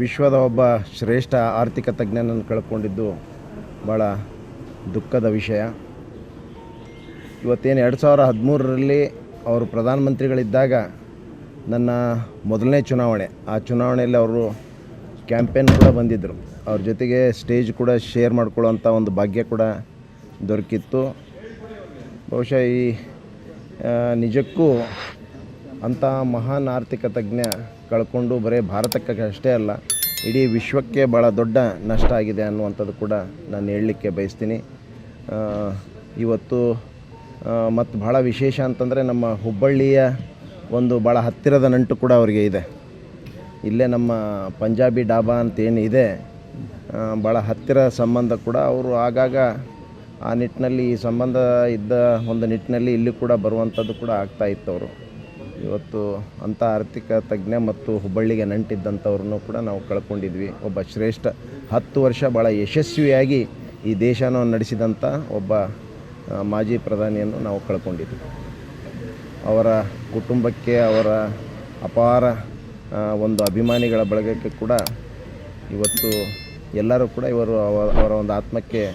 ವಿಶ್ವದ ಒಬ್ಬ ಶ್ರೇಷ್ಠ ಆರ್ಥಿಕ ತಜ್ಞನನ್ನು ಕಳ್ಕೊಂಡಿದ್ದು ಭಾಳ ದುಃಖದ ವಿಷಯ. ಇವತ್ತೇನು ಎರಡು ಸಾವಿರ ಹದಿಮೂರರಲ್ಲಿ ಅವರು ಪ್ರಧಾನಮಂತ್ರಿಗಳಿದ್ದಾಗ ನನ್ನ ಮೊದಲನೇ ಚುನಾವಣೆ, ಆ ಚುನಾವಣೆಯಲ್ಲಿ ಅವರು ಕ್ಯಾಂಪೇನ್ ಕೂಡ ಬಂದಿದ್ದರು. ಅವ್ರ ಜೊತೆಗೆ ಸ್ಟೇಜ್ ಕೂಡ ಶೇರ್ ಮಾಡ್ಕೊಳ್ಳೋವಂಥ ಒಂದು ಭಾಗ್ಯ ಕೂಡ ದೊರಕಿತ್ತು. ಬಹುಶಃ ಈ ನಿಜಕ್ಕೂ ಅಂಥ ಮಹಾನ್ ಆರ್ಥಿಕ ತಜ್ಞ ಕಳ್ಕೊಂಡು ಬರೀ ಭಾರತಕ್ಕೆ ಅಷ್ಟೇ ಅಲ್ಲ ಇಡೀ ವಿಶ್ವಕ್ಕೆ ಭಾಳ ದೊಡ್ಡ ನಷ್ಟ ಆಗಿದೆ ಅನ್ನುವಂಥದ್ದು ಕೂಡ ನಾನು ಹೇಳಲಿಕ್ಕೆ ಬಯಸ್ತೀನಿ. ಇವತ್ತು ಮತ್ತು ಭಾಳ ವಿಶೇಷ ಅಂತಂದರೆ ನಮ್ಮ ಹುಬ್ಬಳ್ಳಿಯ ಒಂದು ಭಾಳ ಹತ್ತಿರದ ನಂಟು ಕೂಡ ಅವರಿಗೆ ಇದೆ. ಇಲ್ಲೇ ನಮ್ಮ ಪಂಜಾಬಿ ಡಾಬಾ ಅಂತ ಏನು ಇದೆ ಆ, ಭಾಳ ಹತ್ತಿರ ಸಂಬಂಧ ಕೂಡ ಅವರು ಆಗಾಗ ಆ ನಿಟ್ಟಿನಲ್ಲಿ ಈ ಸಂಬಂಧ ಇದ್ದ ಒಂದು ನಿಟ್ಟಿನಲ್ಲಿ ಇಲ್ಲಿ ಕೂಡ ಬರುವಂಥದ್ದು ಕೂಡ ಆಗ್ತಾ ಇತ್ತು ಅವರು. ಇವತ್ತು ಅಂಥ ಆರ್ಥಿಕ ತಜ್ಞ ಮತ್ತು ಹುಬ್ಬಳ್ಳಿಗೆ ನಂಟಿದ್ದಂಥವ್ರನ್ನೂ ಕೂಡ ನಾವು ಕಳ್ಕೊಂಡಿದ್ವಿ. ಒಬ್ಬ ಶ್ರೇಷ್ಠ ಹತ್ತು ವರ್ಷ ಭಾಳ ಯಶಸ್ವಿಯಾಗಿ ಈ ದೇಶನ ನಡೆಸಿದಂಥ ಒಬ್ಬ ಮಾಜಿ ಪ್ರಧಾನಿಯನ್ನು ನಾವು ಕಳ್ಕೊಂಡಿದ್ವಿ. ಅವರ ಕುಟುಂಬಕ್ಕೆ, ಅವರ ಅಪಾರ ಒಂದು ಅಭಿಮಾನಿಗಳ ಬಳಗಕ್ಕೆ ಕೂಡ ಇವತ್ತು ಎಲ್ಲರೂ ಕೂಡ ಇವರು ಅವ- ಅವರ ಒಂದು ಆತ್ಮಕ್ಕೆ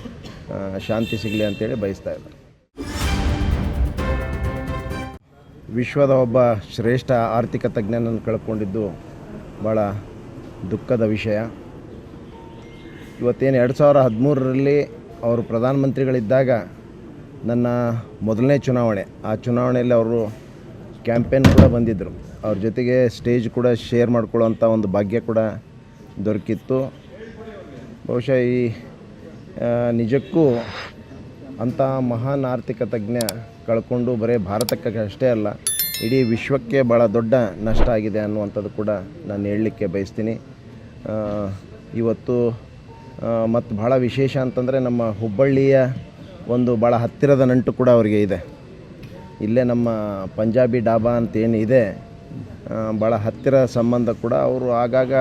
ಶಾಂತಿ ಸಿಗಲಿ ಅಂತೇಳಿ ಬಯಸ್ತಾ ಇದ್ದಾರೆ. ವಿಶ್ವದ ಒಬ್ಬ ಶ್ರೇಷ್ಠ ಆರ್ಥಿಕ ತಜ್ಞನನ್ನು ಕಳ್ಕೊಂಡಿದ್ದು ಭಾಳ ದುಃಖದ ವಿಷಯ. ಇವತ್ತೇನು ಎರಡು ಸಾವಿರ ಹದಿಮೂರರಲ್ಲಿ ಅವರು ಪ್ರಧಾನಮಂತ್ರಿಗಳಿದ್ದಾಗ ನನ್ನ ಮೊದಲನೇ ಚುನಾವಣೆ, ಆ ಚುನಾವಣೆಯಲ್ಲಿ ಅವರು ಕ್ಯಾಂಪೇನ್ ಕೂಡ ಬಂದಿದ್ದರು. ಅವ್ರ ಜೊತೆಗೆ ಸ್ಟೇಜ್ ಕೂಡ ಶೇರ್ ಮಾಡ್ಕೊಳ್ಳೋವಂಥ ಒಂದು ಭಾಗ್ಯ ಕೂಡ ದೊರಕಿತ್ತು. ಬಹುಶಃ ಈ ನಿಜಕ್ಕೂ ಅಂಥ ಮಹಾನ್ ಆರ್ಥಿಕ ತಜ್ಞ ಕಳ್ಕೊಂಡು ಬರೀ ಭಾರತಕ್ಕೆ ಅಷ್ಟೇ ಅಲ್ಲ ಇಡೀ ವಿಶ್ವಕ್ಕೆ ಭಾಳ ದೊಡ್ಡ ನಷ್ಟ ಆಗಿದೆ ಅನ್ನುವಂಥದ್ದು ಕೂಡ ನಾನು ಹೇಳಲಿಕ್ಕೆ ಬಯಸ್ತೀನಿ. ಇವತ್ತು ಮತ್ತು ಭಾಳ ವಿಶೇಷ ಅಂತಂದರೆ ನಮ್ಮ ಹುಬ್ಬಳ್ಳಿಯ ಒಂದು ಭಾಳ ಹತ್ತಿರದ ನಂಟು ಕೂಡ ಅವರಿಗೆ ಇದೆ. ಇಲ್ಲೇ ನಮ್ಮ ಪಂಜಾಬಿ ಡಾಬಾ ಅಂತ ಏನು ಇದೆ ಆ, ಭಾಳ ಹತ್ತಿರ ಸಂಬಂಧ ಕೂಡ ಅವರು ಆಗಾಗ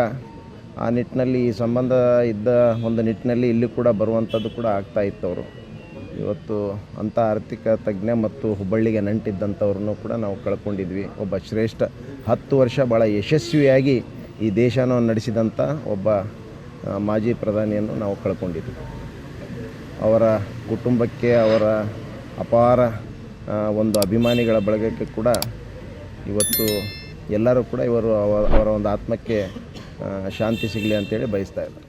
ಆ ನಿಟ್ಟಿನಲ್ಲಿ ಈ ಸಂಬಂಧ ಇದ್ದ ಒಂದು ನಿಟ್ಟಿನಲ್ಲಿ ಇಲ್ಲಿ ಕೂಡ ಬರುವಂಥದ್ದು ಕೂಡ ಆಗ್ತಾ ಇತ್ತು ಅವರು. ಇವತ್ತು ಅಂಥ ಆರ್ಥಿಕ ತಜ್ಞ ಮತ್ತು ಹುಬ್ಬಳ್ಳಿಗೆ ನಂಟಿದ್ದಂಥವ್ರನ್ನೂ ಕೂಡ ನಾವು ಕಳ್ಕೊಂಡಿದ್ವಿ. ಒಬ್ಬ ಶ್ರೇಷ್ಠ ಹತ್ತು ವರ್ಷ ಭಾಳ ಯಶಸ್ವಿಯಾಗಿ ಈ ದೇಶನ ನಡೆಸಿದಂಥ ಒಬ್ಬ ಮಾಜಿ ಪ್ರಧಾನಿಯನ್ನು ನಾವು ಕಳ್ಕೊಂಡಿದ್ವಿ. ಅವರ ಕುಟುಂಬಕ್ಕೆ, ಅವರ ಅಪಾರ ಒಂದು ಅಭಿಮಾನಿಗಳ ಬಳಗಕ್ಕೆ ಕೂಡ ಇವತ್ತು ಎಲ್ಲರೂ ಕೂಡ ಇವರು ಅವ- ಅವರ ಒಂದು ಆತ್ಮಕ್ಕೆ ಶಾಂತಿ ಸಿಗಲಿ ಅಂತೇಳಿ ಬಯಸ್ತಾ ಇದ್ದಾರೆ.